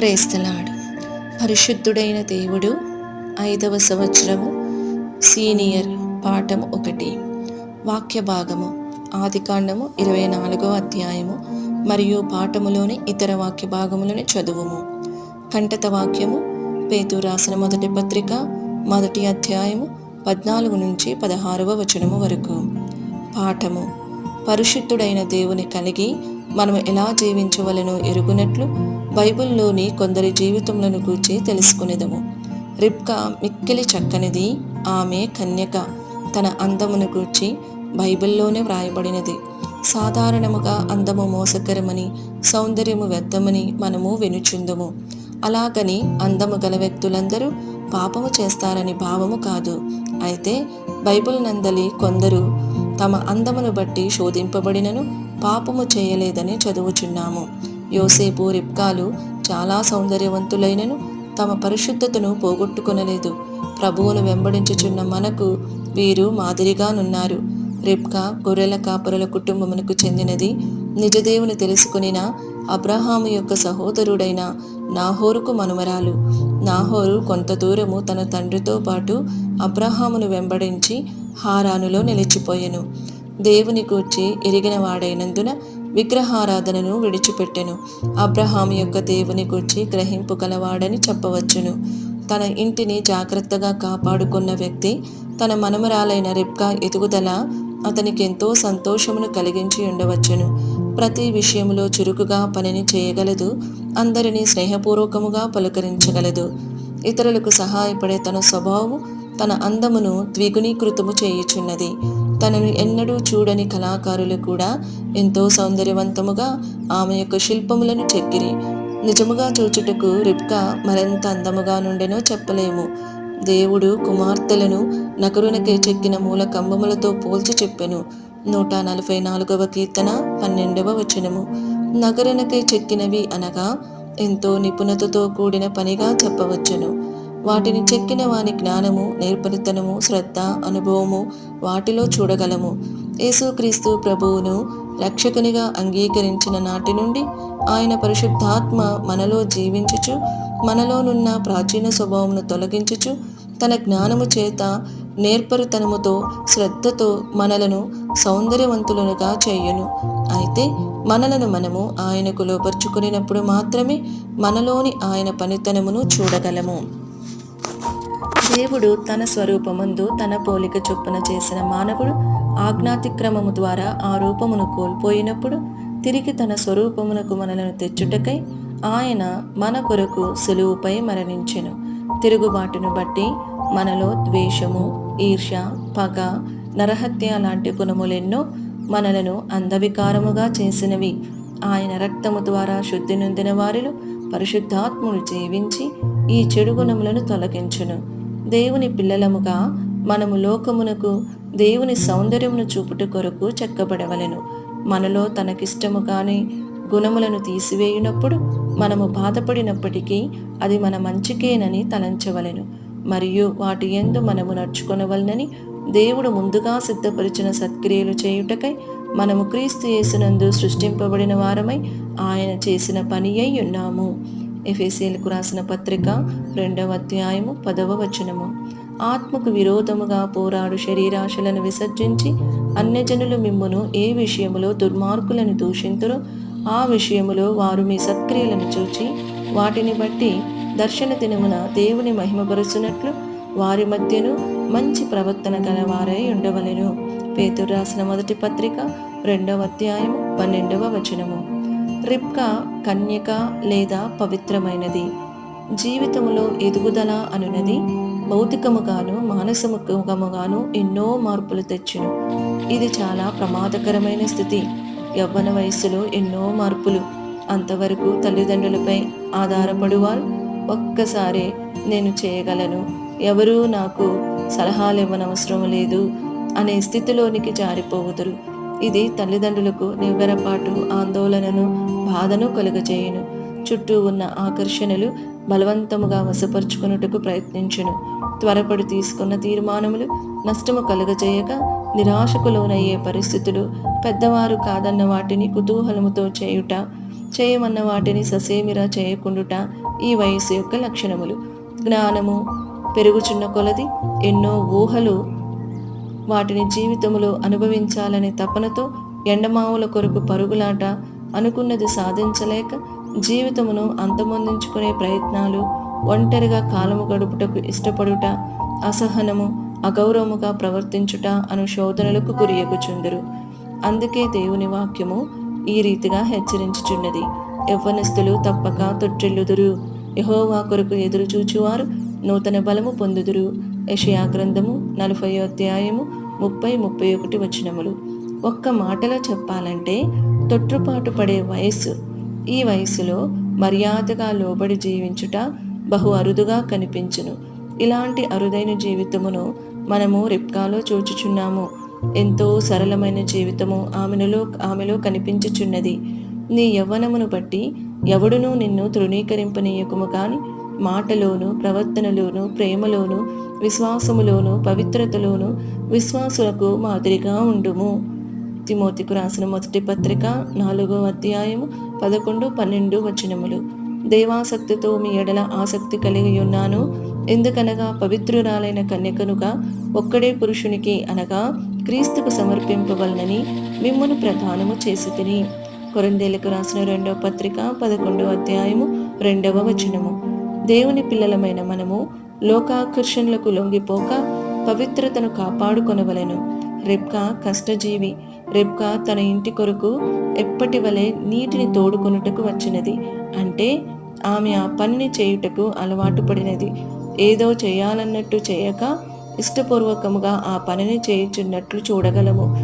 ప్రేస్తలాడు పరిశుద్ధుడైన దేవుడు ఐదవ సంవత్సరము సీనియర్ పాఠం ఒకటి. వాక్య భాగము ఆదికాండము ఇరవై నాలుగవ అధ్యాయము మరియు పాఠములోని ఇతర వాక్య భాగములను చదువుము. కంటత వాక్యము పేతు రాసిన మొదటి పత్రిక మొదటి అధ్యాయము పద్నాలుగు నుంచి పదహారవ వచనము వరకు. పాఠము పరిశుద్ధుడైన దేవుని కలిగి మనం ఎలా జీవించవలనో ఎరుగునట్లు బైబిల్లోని కొందరి జీవితములను గూర్చి తెలుసుకునేదము. రిబ్కా మిక్కిలి చక్కనిది. ఆమె కన్యక తన అందమును గూర్చి బైబిల్లోనే వ్రాయబడినది. సాధారణముగా అందము మోసకరమని సౌందర్యము వ్యర్థమని మనము వినుచుందము. అలాగని అందము గల వ్యక్తులందరూ పాపము చేస్తారని భావము కాదు. అయితే బైబిల్ నందలి కొందరు తమ అందమును బట్టి శోధింపబడినను పాపము చేయలేదని చదువుచున్నాము. యోసేపు రిప్కాలు చాలా సౌందర్యవంతులైనను తమ పరిశుద్ధతను పోగొట్టుకొనలేదు. ప్రభువును వెంబడించుచున్న మనకు వీరు మాదిరిగానున్నారు. రిప్కా గొర్రెల కాపరుల కుటుంబమునకు చెందినది. నిజదేవుని తెలుసుకునిన అబ్రహాము యొక్క సహోదరుడైన నాహోరుకు మనుమరాలు. నాహోరు కొంత దూరము తన తండ్రితో పాటు అబ్రహామును వెంబడించి హారానులో నిలిచిపోయెను. దేవుని గూర్చి ఎరిగిన వాడైనందున విగ్రహారాధనను విడిచిపెట్టెను. అబ్రహాం యొక్క దేవుని గూర్చి గ్రహింపు గలవాడని చెప్పవచ్చును. తన ఇంటిని జాగ్రత్తగా కాపాడుకున్న వ్యక్తి తన మనమరాలైన రిబ్కా ఎదుగుదల అతనికి ఎంతో సంతోషమును కలిగించి ఉండవచ్చును. ప్రతి విషయంలో చురుకుగా పనిని చేయగలదు అందరినీ స్నేహపూర్వకముగా పలుకరించగలదు. ఇతరులకు సహాయపడే తన స్వభావము తన అందమును ద్విగుణీకృతము చేయుచున్నది. తనను ఎన్నడూ చూడని కళాకారులు కూడా ఎంతో సౌందర్యవంతముగా ఆమె యొక్క శిల్పములను చెక్కిరి. నిజముగా చూచుటకు రిప్కా మరింత అందముగా నుండెనో చెప్పలేము. దేవుడు కుమార్తెలను నకరునకే చెక్కిన మూల కంబములతో పోల్చి చెప్పెను. నూట నలభై నాలుగవ కీర్తన పన్నెండవ వచనము. నగరునకే చెక్కినవి అనగా ఎంతో నిపుణతతో కూడిన పనిగా చెప్పవచ్చును. వాటిని చెక్కిన వాని జ్ఞానము నేర్పరితనము శ్రద్ధ అనుభవము వాటిలో చూడగలము. యేసుక్రీస్తు ప్రభువును రక్షకునిగా అంగీకరించిన నాటి నుండి ఆయన పరిశుద్ధాత్మ మనలో జీవించుచు మనలోనున్న ప్రాచీన స్వభావమును తొలగించుచు తన జ్ఞానము చేత నేర్పరితనముతో శ్రద్ధతో మనలను సౌందర్యవంతులనుగా చేయును. అయితే మనలను మనము ఆయనకు లోపరుచుకునినప్పుడు మాత్రమే మనలోని ఆయన పనితనమును చూడగలము. దేవుడు తన స్వరూపముందు తన పోలిక చొప్పున చేసిన మానవుడు ఆజ్ఞాతిక్రమము ద్వారా ఆ రూపమును కోల్పోయినప్పుడు తిరిగి తన స్వరూపమునకు మనలను తెచ్చుటకై ఆయన మన కొరకు సులువుపై మరణించెను. తిరుగుబాటును బట్టి మనలో ద్వేషము ఈర్ష పగ నరహత్య లాంటి గుణములెన్నో మనలను అంధవికారముగా చేసినవి. ఆయన రక్తము ద్వారా శుద్ధి నొందిన వారిలో పరిశుద్ధాత్ముడు జీవించి ఈ చెడు గుణములను తొలగించును. దేవుని పిల్లలముగా మనము లోకమునకు దేవుని సౌందర్యమును చూపుట కొరకు చెక్కబడవలెను. మనలో తనకిష్టము కాని గుణములను తీసివేయునప్పుడు మనము బాధపడినప్పటికీ అది మన మంచికేనని తలంచవలెను. మరియు వాటి ఎందు మనము నడుచుకొనవలనని దేవుడు ముందుగా సిద్ధపరిచిన సత్క్రియలు చేయుటకై మనము క్రీస్తు యేసునందు సృష్టింపబడిన వారమై ఆయన చేసిన పని అయి ఉన్నాము. ఎఫ్ఎస్ఏలకు రాసిన పత్రిక రెండవ అధ్యాయము పదవ వచనము. ఆత్మకు విరోధముగా పోరాడు శరీరాశలను విసర్జించి అన్యజనులు మిమ్మును ఏ విషయములో దుర్మార్గులను దూషింతురో ఆ విషయములో వారు మీ సత్క్రియలను చూచి వాటిని బట్టి దర్శన దినమున దేవుని మహిమపరుచున్నట్లు వారి మధ్యను మంచి ప్రవర్తన గలవారై ఉండవలెను. పేతురు రాసిన మొదటి పత్రిక రెండవ అధ్యాయము పన్నెండవ వచనము. రిప్కా కన్యక లేదా పవిత్రమైనది. జీవితంలో ఎదుగుదల అనునది భౌతికముగాను మానసముఖముగాను ఎన్నో మార్పులు తెచ్చును. ఇది చాలా ప్రమాదకరమైన స్థితి. యవ్వన వయస్సులో ఎన్నో మార్పులు. అంతవరకు తల్లిదండ్రులపై ఆధారపడువారు ఒక్కసారే నేను చేయగలను. ఎవరూ నాకు సలహాలు ఇవ్వనవసరం లేదు అనే స్థితిలోనికి జారిపోవుదురు. ఇది తల్లిదండ్రులకు నివ్వెరపాటు ఆందోళనను బాధను కలుగజేయును. చుట్టూ ఉన్న ఆకర్షణలు బలవంతముగా వశపరుచుకున్నట్టుకు ప్రయత్నించును. త్వరపడి తీసుకున్న తీర్మానములు నష్టము కలుగజేయక నిరాశకు లోనయ్యే పరిస్థితులు పెద్దవారు కాదన్న వాటిని కుతూహలముతో చేయుట చేయమన్న వాటిని ససేమిరా చేయకుండుట ఈ వయస్సు యొక్క లక్షణములు. జ్ఞానము పెరుగుచున్న కొలది ఎన్నో ఊహలు వాటిని జీవితంలో అనుభవించాలనే తపనతో ఎండమావుల కొరకు పరుగులాట అనుకున్నది సాధించలేక జీవితమును అంతమొందించుకునే ప్రయత్నాలు ఒంటరిగా కాలము గడుపుటకు ఇష్టపడుట అసహనము అగౌరవముగా ప్రవర్తించుట అను శోధనలకు గురియగుచుందరు అందుకే దేవుని వాక్యము ఈ రీతిగా హెచ్చరించుచున్నది. యవ్వనస్తులు తప్పక తొట్టిల్లుదురు యహోవా కొరకు ఎదురు చూచువారు నూతన బలము పొందుదురు. యషయా గ్రంథము నలభై అధ్యాయము ముప్పై ముప్పై ఒకటి వచనములు. ఒక్క మాటలో చెప్పాలంటే తొట్టుపాటు పడే వయస్సు. ఈ వయసులో మర్యాదగా లోబడి జీవించుట బహు అరుదుగా కనిపించును. ఇలాంటి అరుదైన జీవితమును మనము రిప్కాలో చూచుచున్నాము. ఎంతో సరళమైన జీవితము ఆమెనులో ఆమెలో కనిపించుచున్నది. నీ యవ్వనమును బట్టి ఎవడునూ నిన్ను తృణీకరింపనీయకుము కాని మాటలోను ప్రవర్తనలోను ప్రేమలోను విశ్వాసములోను పవిత్రతలోను విశ్వాసులకు మాదిరిగా ఉండుము. తిమోతికు రాసిన మొదటి పత్రిక నాలుగో అధ్యాయము పదకొండు పన్నెండు వచనములు. దేవాసక్తితో మీ ఎడల ఆసక్తి కలిగి ఉన్నాను. ఎందుకనగా పవిత్రురాలైన కన్యకనుగా ఒక్కడే పురుషునికి అనగా క్రీస్తుకు సమర్పింపవలనని మిమ్మను ప్రధానము చేసి తిని కొరందేలకు రాసిన రెండవ పత్రిక పదకొండవ అధ్యాయము రెండవ వచనము. దేవుని పిల్లలమైన మనము లోకాకర్షణలకు లొంగిపోక పవిత్రతను కాపాడుకొనవలెను. రెబ్కా కష్టజీవి రెబ్కా తన ఇంటి కొరకు ఎప్పటి వలె నీటిని తోడుకొనుటకు వచ్చినది? అంటే ఆమె ఆ పనిని చేయుటకు అలవాటు పడినది. ఏదో చేయాలన్నట్టు చేయక ఇష్టపూర్వకముగా ఆ పనిని చేయుచున్నట్లు చూడగలము.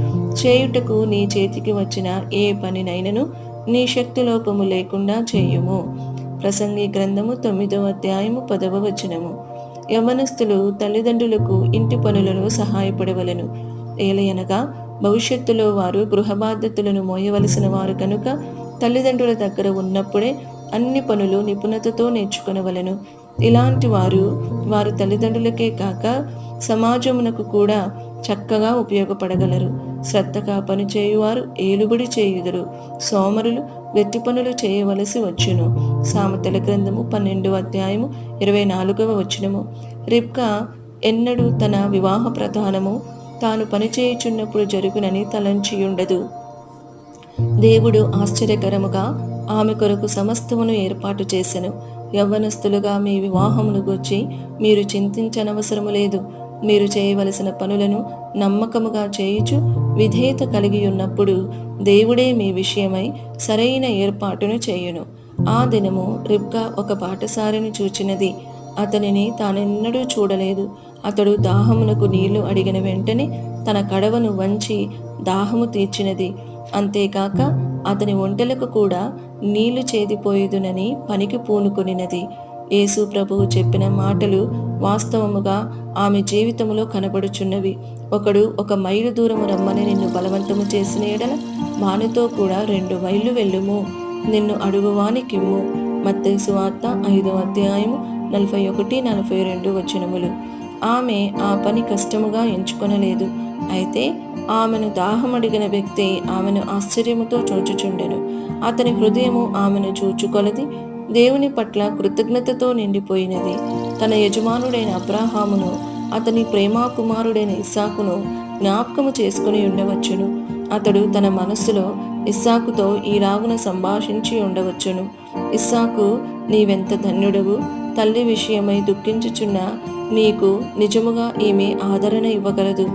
చేయుటకు నీ చేతికి వచ్చిన ఏ పనినైనను నీ శక్తి లోపము లేకుండా చేయుము. ప్రసంగి గ్రంథము తొమ్మిదవ అధ్యాయము పదవ వచనము. యవనస్తులు తల్లిదండ్రులకు ఇంటి పనులలో సహాయపడవలను. ఏలయనగా భవిష్యత్తులో వారు గృహ బాధ్యతలను మోయవలసిన వారు కనుక తల్లిదండ్రుల దగ్గర ఉన్నప్పుడే అన్ని పనులు నిపుణతతో నేర్చుకునవలను. ఇలాంటి వారు వారి తల్లిదండ్రులకే కాక సమాజమునకు కూడా చక్కగా ఉపయోగపడగలరు. శ్రద్ధగా పనిచేయువారు ఏలుబడి చేయుదురు. సోమరులు వెట్టి పనులు చేయవలసి వచ్చును. సామెతల గ్రంథము పన్నెండు అధ్యాయము ఇరవై నాలుగవ వచనము. రిబ్కా ఎన్నడూ తన వివాహ ప్రధానము తాను పనిచేయుచున్నప్పుడు జరుగునని తలంచియుండదు. దేవుడు ఆశ్చర్యకరముగా ఆమె కొరకు సమస్తమును ఏర్పాటు చేసెను. యవ్వనస్తులుగా మీ వివాహమును గుర్చి మీరు చింతించనవసరము లేదు. మీరు చేయవలసిన పనులను నమ్మకముగా చేయుచు విధేయత కలిగి ఉన్నప్పుడు దేవుడే మీ విషయమై సరైన ఏర్పాటును చేయును. ఆ దినము రిబ్కా ఒక పాఠశాలను చూచినది. అతనిని తానెన్నడూ చూడలేదు. అతడు దాహమునకు నీళ్ళు అడిగిన వెంటనే తన కడవను వంచి దాహము తీర్చినది. అంతేకాక అతని ఒంటెలకు కూడా నీళ్ళు చేదిపోయేదునని పనికి పూనుకొనినది. యేసు ప్రభువు చెప్పిన మాటలు వాస్తవముగా ఆమె జీవితములో కనబడుచున్నవి. ఒకడు ఒక మైలు దూరము రమ్మని నిన్ను బలవంతము చేసిన ఎడల మానుతో కూడా రెండు మైళ్ళు వెళ్ళుము. నిన్ను అడుగువానికిమ్ము. మత్తయి సువార్త ఐదో అధ్యాయము నలభై ఒకటి నలభై రెండు వచనములు. ఆమె ఆ పని కష్టముగా ఎంచుకొనలేదు. అయితే ఆమెను దాహమడిగిన వ్యక్తి ఆమెను ఆశ్చర్యముతో చూచుచుండెను. అతని హృదయము ఆమెను చూచుకొలది. దేవుని పట్ల కృతజ్ఞతతో నిండిపోయినది. తన యజమానుడైన అబ్రాహామును అతని ప్రేమాకుమారుడైన ఇస్సాకును జ్ఞాపకము చేసుకుని ఉండవచ్చును. అతడు తన మనస్సులో ఇస్సాకుతో ఈ రాగున సంభాషించి ఉండవచ్చును. ఇస్సాకు నీవెంత ధన్యుడవు? తల్లి విషయమై దుఃఖించుచున్న నీకు నిజముగా ఈమె ఆదరణ ఇవ్వగలదు.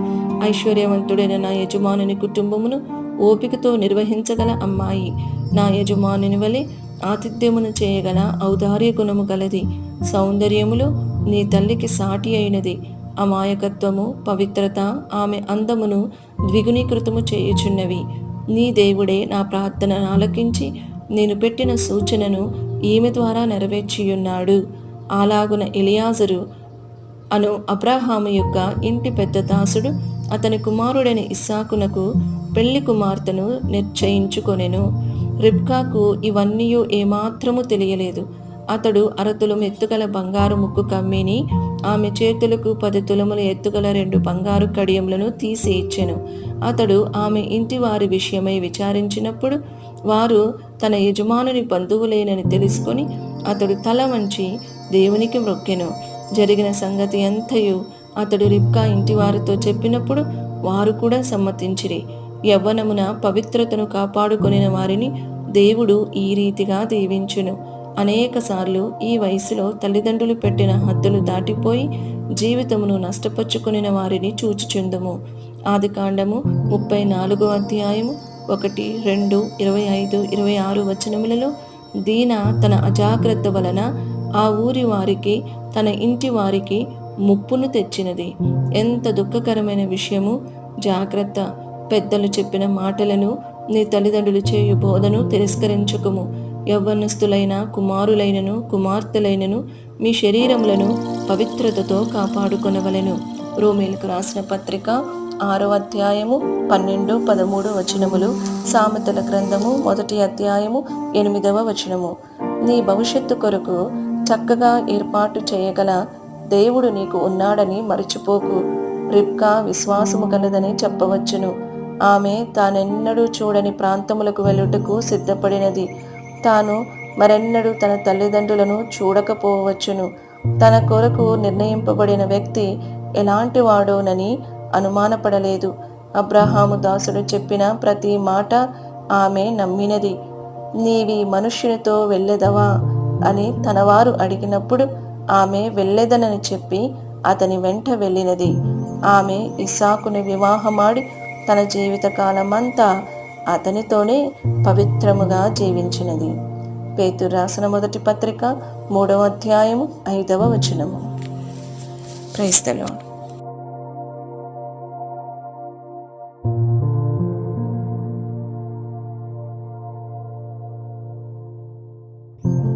ఐశ్వర్యవంతుడైన నా యజమానుని కుటుంబమును ఓపికతో నిర్వహించగల అమ్మాయి. నా యజమానుని వలె ఆతిథ్యమును చేయగల ఔదార్య గుణము గలది. సౌందర్యములో నీ తల్లికి సాటి అయినది. అమాయకత్వము పవిత్రత ఆమె అందమును ద్విగుణీకృతము చేయుచున్నవి. నీ దేవుడే నా ప్రార్థన ఆలకించి నేను పెట్టిన సూచనను ఈమె ద్వారా నెరవేర్చియున్నాడు. అలాగున ఇలియాజరు అను అబ్రహాము యొక్క ఇంటి పెద్ద దాసుడు అతని కుమారుడైన ఇస్సాకునకు పెళ్ళి కుమార్తెను నిశ్చయించుకొనెను. రిబ్కాకు ఇవన్నీ ఏమాత్రము తెలియలేదు. అతడు అరతులం ఎత్తుగల బంగారు ముక్కు కమ్మిని ఆమె చేతులకు పది తులముల ఎత్తుగల రెండు బంగారు కడియంలను తీసి ఇచ్చెను. అతడు ఆమె ఇంటి వారి విషయమై విచారించినప్పుడు వారు తన యజమానుని బంధువులేనని తెలుసుకొని అతడు తల వంచి దేవునికి మొక్కెను జరిగిన సంగతి అంతయు అతడు రిబ్కా ఇంటి వారితో చెప్పినప్పుడు వారు కూడా సమ్మతించిరి. యవ్వనమున పవిత్రతను కాపాడుకొనిన వారిని దేవుడు ఈ రీతిగా దీవించును. అనేకసార్లు ఈ వయసులో తల్లిదండ్రులు పెట్టిన హద్దులు దాటిపోయి జీవితమును నష్టపరుచుకునిన వారిని చూచుచుందుము. ఆది కాండము ముప్పై నాలుగో అధ్యాయము ఒకటి రెండు ఇరవై ఐదు ఇరవై ఆరు వచనములలో దీన తన అజాగ్రత్త వలన ఆ ఊరి వారికి తన ఇంటి వారికి ముప్పును తెచ్చినది. ఎంత దుఃఖకరమైన విషయము! జాగ్రత్త! పెద్దలు చెప్పిన మాటలను నీ తల్లిదండ్రులు చేయు బోధను తిరస్కరించుకుము. యవ్వనస్తులైన కుమారులైనను కుమార్తెలైనను మీ శరీరములను పవిత్రతతో కాపాడుకొనవలెను. రోమేలకు రాసిన పత్రిక ఆరో అధ్యాయము పన్నెండు పదమూడు వచనములు సామెతల గ్రంథము మొదటి అధ్యాయము ఎనిమిదవ వచనము. నీ భవిష్యత్తు కొరకు చక్కగా ఏర్పాటు చేయగల దేవుడు నీకు ఉన్నాడని మరచిపోకు. రిబ్కా విశ్వాసము కలదని చెప్పవచ్చును. ఆమె తానెన్నడూ చూడని ప్రాంతములకు వెళ్ళుటకు సిద్ధపడినది. తాను మరెన్నడూ తన తల్లిదండ్రులను చూడకపోవచ్చును. తన కొరకు నిర్ణయింపబడిన వ్యక్తి ఎలాంటి వాడోనని అనుమానపడలేదు. అబ్రహాము దాసుడు చెప్పిన ప్రతి మాట ఆమె నమ్మినది. నీవి మనుష్యునితో వెళ్ళెదవా? అని తనవారు అడిగినప్పుడు ఆమె వెళ్ళెదనని చెప్పి అతని వెంట వెళ్ళినది. ఆమె ఇసాకుని వివాహమాడి తన జీవితకాలమంతా అతనితోనే పవిత్రముగా జీవించినది. పేతురు రాసిన మొదటి పత్రిక మూడవ అధ్యాయము ఐదవ వచనము. క్రైస్తలో